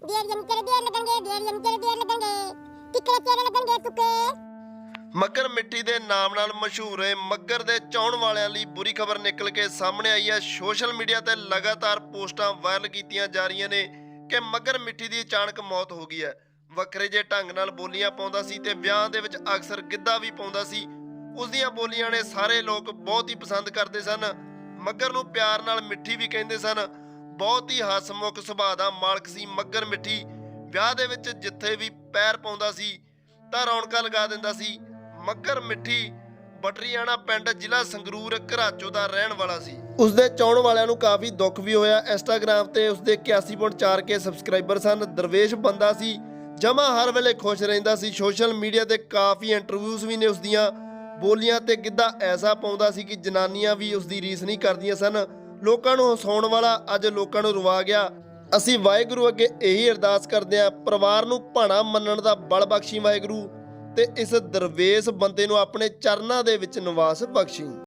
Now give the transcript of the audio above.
ਦੇਰ ਜਮ ਤੇਰੇ ਦੇਰ ਲੱਗਣਗੇ ਦੇਰ ਜਮ ਤੇਰੇ ਦੇਰ ਲੱਗਣਗੇ। ਟਿੱਕਰੇ ਤੇਰੇ ਲੱਗਣਗੇ ਤੁਕੇ ਮੱਗਰ ਮਿੱਠੀ ਦੇ ਨਾਮ ਨਾਲ ਮਸ਼ਹੂਰ ਹੈ ਮੱਗਰ ਦੇ ਚਾਹਣ ਵਾਲਿਆਂ ਲਈ ਬੁਰੀ ਖਬਰ ਨਿਕਲ ਕੇ ਸਾਹਮਣੇ ਆਈ ਹੈ। ਸੋਸ਼ਲ ਮੀਡੀਆ ਤੇ ਲਗਾਤਾਰ ਪੋਸਟਾਂ ਵਾਇਰਲ ਕੀਤੀਆਂ ਜਾ ਰਹੀਆਂ ਨੇ ਕਿ ਮੱਗਰ ਮਿੱਠੀ ਦੀ ਅਚਾਨਕ ਮੌਤ ਹੋ ਗਈ ਹੈ। ਵੱਖਰੇ ਜੇ ਢੰਗ ਨਾਲ ਬੋਲੀਆਂ ਪਾਉਂਦਾ ਸੀ ਤੇ ਵਿਆਹ ਦੇ ਵਿੱਚ ਅਕਸਰ ਗਿੱਧਾ ਵੀ ਪਾਉਂਦਾ ਸੀ। ਉਸ ਦੀਆਂ ਬੋਲੀਆਂ ਨੇ ਸਾਰੇ ਲੋਕ ਬਹੁਤ ਹੀ ਪਸੰਦ ਕਰਦੇ ਸਨ। ਮੱਗਰ ਨੂੰ ਪਿਆਰ ਨਾਲ ਮਿੱਠੀ ਵੀ ਕਹਿੰਦੇ ਸਨ। ਬਹੁਤ ਹੀ ਹਸਮੁਖ ਸੁਭਾਅ ਦਾ ਮਾਲਕ ਸੀ ਮੱਗਰ ਮਿੱਠੀ। ਵਿਆਹ ਦੇ ਵਿੱਚ ਜਿੱਥੇ ਵੀ ਪੈਰ ਪਾਉਂਦਾ ਸੀ, ਤਾਂ ਰੌਣਕਾਂ ਲਗਾ ਦਿੰਦਾ ਸੀ। ਮੱਗਰ ਮਿੱਠੀ ਬਟਰੀਆਣਾ ਪਿੰਡ ਜ਼ਿਲ੍ਹਾ ਸੰਗਰੂਰ ਘਰਾਚੋ ਦਾ ਰਹਿਣ ਵਾਲਾ ਸੀ। ਉਸ ਦੇ ਚਾਹਣ ਵਾਲਿਆਂ ਨੂੰ ਕਾਫੀ ਦੁੱਖ ਵੀ ਹੋਇਆ। ਇੰਸਟਾਗ੍ਰam ਤੇ ਉਸ ਦੇ 81.4 ਕੇ ਸਬਸਕ੍ਰਾਈਬਰ ਸਨ। ਦਰਵੇਸ਼ ਬੰਦਾ ਸੀ, ਜਮਾ ਹਰ ਵੇਲੇ ਖੁਸ਼ ਰਹਿੰਦਾ ਸੀ। ਸੋਸ਼ਲ ਮੀਡੀਆ ਤੇ ਕਾਫੀ ਇੰਟਰਵਿਊਜ਼ ਵੀ ਨੇ ਉਸ ਦੀਆਂ ਬੋਲੀਆਂ ਤੇ ਗਿੱਧਾ ਐਸਾ ਪਾਉਂਦਾ ਸੀ ਕਿ ਜਨਾਨੀਆਂ ਵੀ ਉਸ ਦੀ ਰੀਸ ਨਹੀਂ ਕਰਦੀਆਂ ਸਨ। ਲੋਕਾਂ ਨੂੰ ਹਸਾਉਣ ਵਾਲਾ ਅੱਜ ਲੋਕਾਂ ਨੂੰ ਰਵਾ ਗਿਆ। ਅਸੀਂ ਵਾਹਿਗੁਰੂ ਅੱਗੇ ਇਹੀ ਅਰਦਾਸ ਕਰਦੇ ਹਾਂ, ਪਰਿਵਾਰ ਨੂੰ ਭਾਣਾ ਮੰਨਣ ਦਾ ਬਲ ਬਖਸ਼ੀ ਵਾਹਿਗੁਰੂ ਤੇ ਇਸ ਦਰਵੇਸ਼ ਬੰਦੇ ਨੂੰ ਆਪਣੇ ਚਰਨਾਂ ਦੇ ਵਿੱਚ ਨਿਵਾਸ ਬਖਸ਼ੀ।